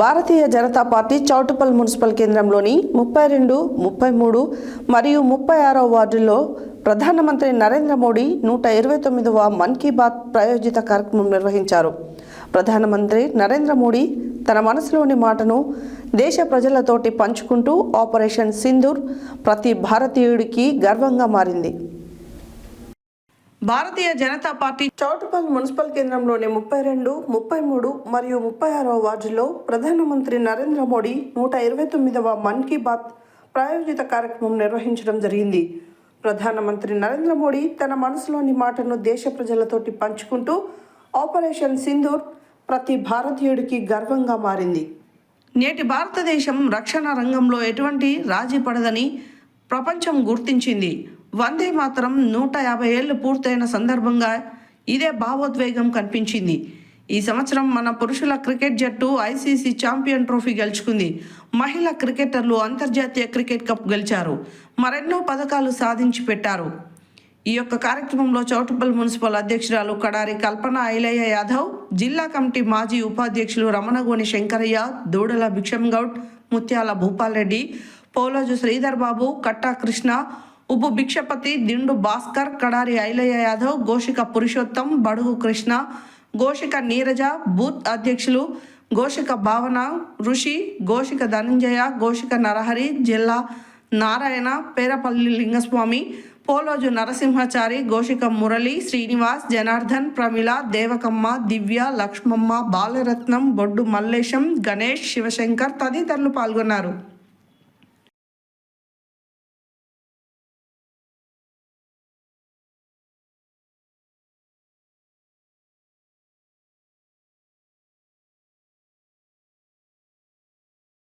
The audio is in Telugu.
భారతీయ జనతా పార్టీ చౌటుపల్ మున్సిపల్ కేంద్రంలోని ముప్పై రెండు ముప్పై మూడు మరియు ముప్పై ఆరో వార్డుల్లో ప్రధానమంత్రి నరేంద్ర మోడీ నూట ఇరవై తొమ్మిదవ మన్ కీ బాత్ ప్రాయోజిత కార్యక్రమం నిర్వహించారు. ప్రధానమంత్రి నరేంద్ర మోడీ తన మనసులోని మాటను దేశ ప్రజలతోటి పంచుకుంటూ ఆపరేషన్ సింధూర్ ప్రతి భారతీయుడికి గర్వంగా మారింది. భారతీయ జనతా పార్టీ చౌటుపల్ మున్సిపల్ కేంద్రంలోని ముప్పై రెండు ముప్పై మూడు మరియు ముప్పై ఆరవ వార్డులో ప్రధానమంత్రి నరేంద్ర మోడీ నూట ఇరవై తొమ్మిదవ మన్ కీ బాత్ ప్రాయోజిత కార్యక్రమం నిర్వహించడం జరిగింది. ప్రధానమంత్రి నరేంద్ర మోడీ తన మనసులోని మాటను దేశ ప్రజలతోటి పంచుకుంటూ ఆపరేషన్ సింధూర్ ప్రతి భారతీయుడికి గర్వంగా మారింది. నేటి భారతదేశం రక్షణ రంగంలో ఎటువంటి రాజీ పడదని ప్రపంచం గుర్తించింది. వందే మాత్రం నూట యాభై ఏళ్ళు పూర్తయిన సందర్భంగా ఇదే భావోద్వేగం కనిపించింది. ఈ సంవత్సరం మన పురుషుల క్రికెట్ జట్టు ఐసీసీ ఛాంపియన్ ట్రోఫీ గెలుచుకుంది. మహిళా క్రికెటర్లు అంతర్జాతీయ క్రికెట్ కప్ గెలిచారు. మరెన్నో పథకాలు సాధించి పెట్టారు. ఈ యొక్క కార్యక్రమంలో చౌటుపల్ మున్సిపల్ అధ్యక్షురాలు కడారి కల్పన ఐలయ్య యాదవ్ జిల్లా కమిటీ మాజీ ఉపాధ్యక్షులు రమణగోని శంకరయ్య దూడల భిక్షం గౌడ్ ముత్యాల భూపాల్ రెడ్డి పోలోజు శ్రీధర్ బాబు కట్టా కృష్ణ ఉప్పు భిక్షపతి దిండు భాస్కర్ కడారి ఐలయ్య యాదవ్ గోషిక పురుషోత్తం బడుగు కృష్ణ ఘోషిక నీరజ బూత్ అధ్యక్షులు ఘోషిక భావన ఋషి ఘోషిక ధనంజయ ఘోషిక నరహరి జిల్లా నారాయణ పేరపల్లి లింగస్వామి పోలోజు నరసింహచారి ఘోషిక మురళి శ్రీనివాస్ జనార్దన్ ప్రమిళ దేవకమ్మ దివ్య లక్ష్మమ్మ బాలరత్నం బొడ్డు మల్లేశం గణేష్ శివశంకర్ తదితరులు పాల్గొన్నారు.